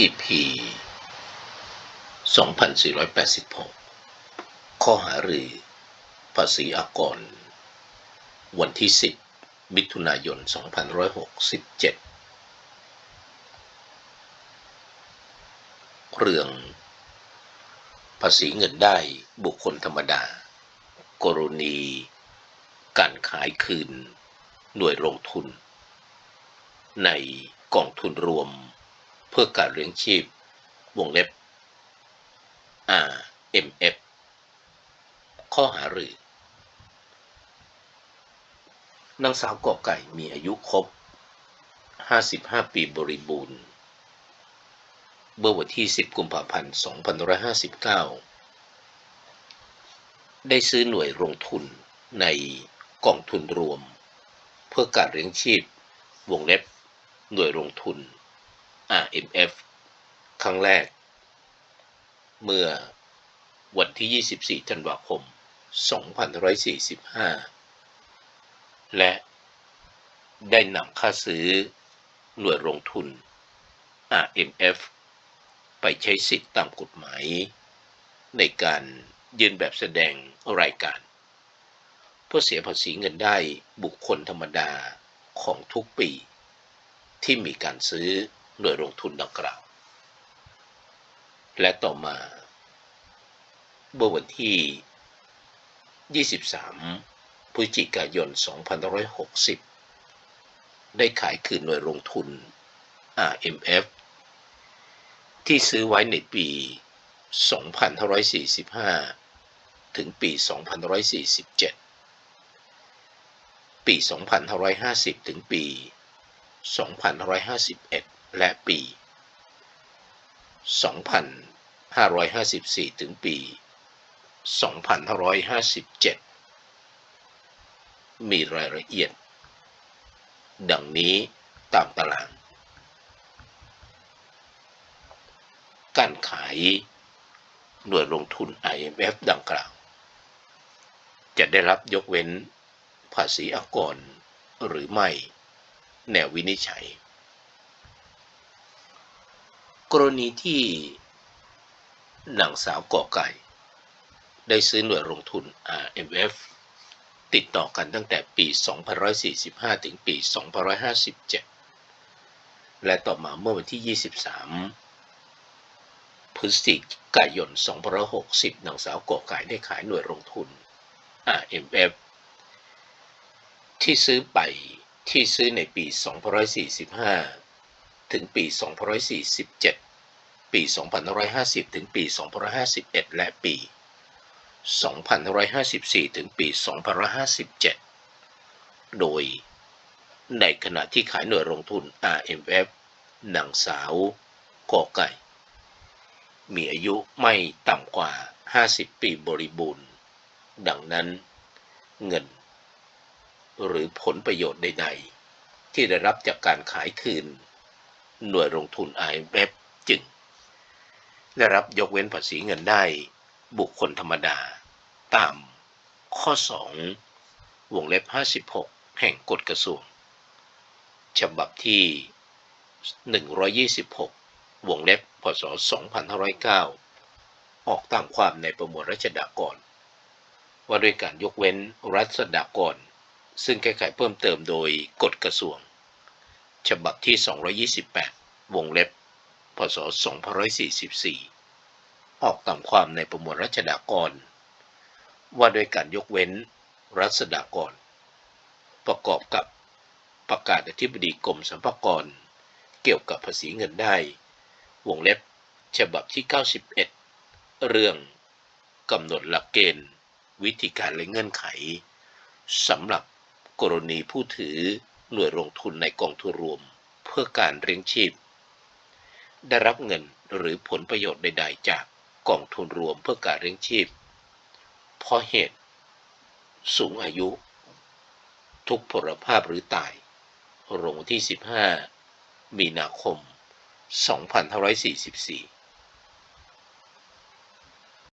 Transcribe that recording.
EP 2486 ข้อหารือ ภาษีอากร วันที่ 10 มิถุนายน 2567 เรื่อง ภาษีเงินได้บุคคลธรรมดา กรณี การขายคืน หน่วยลงทุน ในกองทุนรวม เพื่อการเลี้ยงชีพ วงเล็บ RMF ข้อหารือนางสาวกอไก่มีอายุครบ 55 ปีบริบูรณ์ เมื่อวันที่ 10 กุมภาพันธ์ 2559 ได้ซื้อหน่วยลงทุนในกองทุนรวม เพื่อการเลี้ยงชีพ วงเล็บ หน่วยลงทุน RMF ครั้งแรก เมื่อวันที่ 24 ธันวาคม 2545 และได้นำค่าซื้อหน่วยลงทุน RMF ไปใช้สิทธิตามกฎหมาย ในการยื่นแบบแสดงรายการ เพื่อเสียภาษีเงินได้บุคคลธรรมดาของทุกปี ที่มีการซื้อ หน่วยลงทุนดังกล่าว และต่อมาเมื่อวันที่ 23 พฤศจิกายน 2560 ได้ขายคืนหน่วยลงทุน RMF ที่ซื้อไว้ในปี 2545 ถึงปี 2547 ปี 2550 ถึงปี 2551 และปี 2554 ถึงปี 2557 มีรายละเอียด ดังนี้ตามตาราง การขายหน่วยลงทุน IMF ดังกล่าว จะได้รับยกเว้นภาษีอากรหรือไม่ แนววินิจฉัย กรณีที่นางสาวกอไก่ ได้ซื้อหน่วยลงทุน RMF ติดต่อกันตั้งแต่ปี2545 ถึงปี2557 และต่อมาเมื่อวันที่ 23 พฤศจิกายน 2560นางสาวกอไก่ได้ขายหน่วยลงทุน RMF ที่ซื้อไปที่ซื้อในปี 2545 ถึงปี 2547 ปี 2550 ถึงปี 2551 และปี 2554 ถึงปี 2557 โดย ในขณะที่ขายหน่วยลงทุน RMF นางสาวกอไก่ มีอายุไม่ต่ำกว่า 50 ปีบริบูรณ์ ดังนั้นเงิน หรือผลประโยชน์ใด ๆ ที่ได้รับจากการขายคืน หน่วยลงทุน IMF จึง ได้รับยกเว้นภาษีเงินได้บุคคลธรรมดา ตามข้อ 2 วงเล็บ 56 แห่งกฎกระทรวง ฉบับที่ 126 วงเล็บ พศ 2509 ออกตามความในประมวลรัชดากร ว่าด้วยการยกเว้นรัชดากร ซึ่งแก้ไขเพิ่มเติมโดยกฎกระทรวง ฉบับที่ 228 วงเล็บ พศ 2544 ออกตามความในประมวลรัชดากร ว่าด้วยการยกเว้นรัษฎากร ประกอบกับประกาศอธิบดีกรมสรรพากร เกี่ยวกับภาษีเงินได้ วงเล็บฉบับที่ 91 เรื่องกำหนดหลักเกณฑ์ วิธีการและเงื่อนไขสำหรับกรณีผู้ถือหน่วยลงทุนในกองทุนรวม เพื่อการเลี้ยงชีพ ได้รับเงินหรือผลประโยชน์ใด ๆ จากกองทุนรวมเพื่อการเลี้ยงชีพ เพราะเหตุสูงอายุ ทุกพลภาพหรือตายลงที่ 15 มีนาคม 2544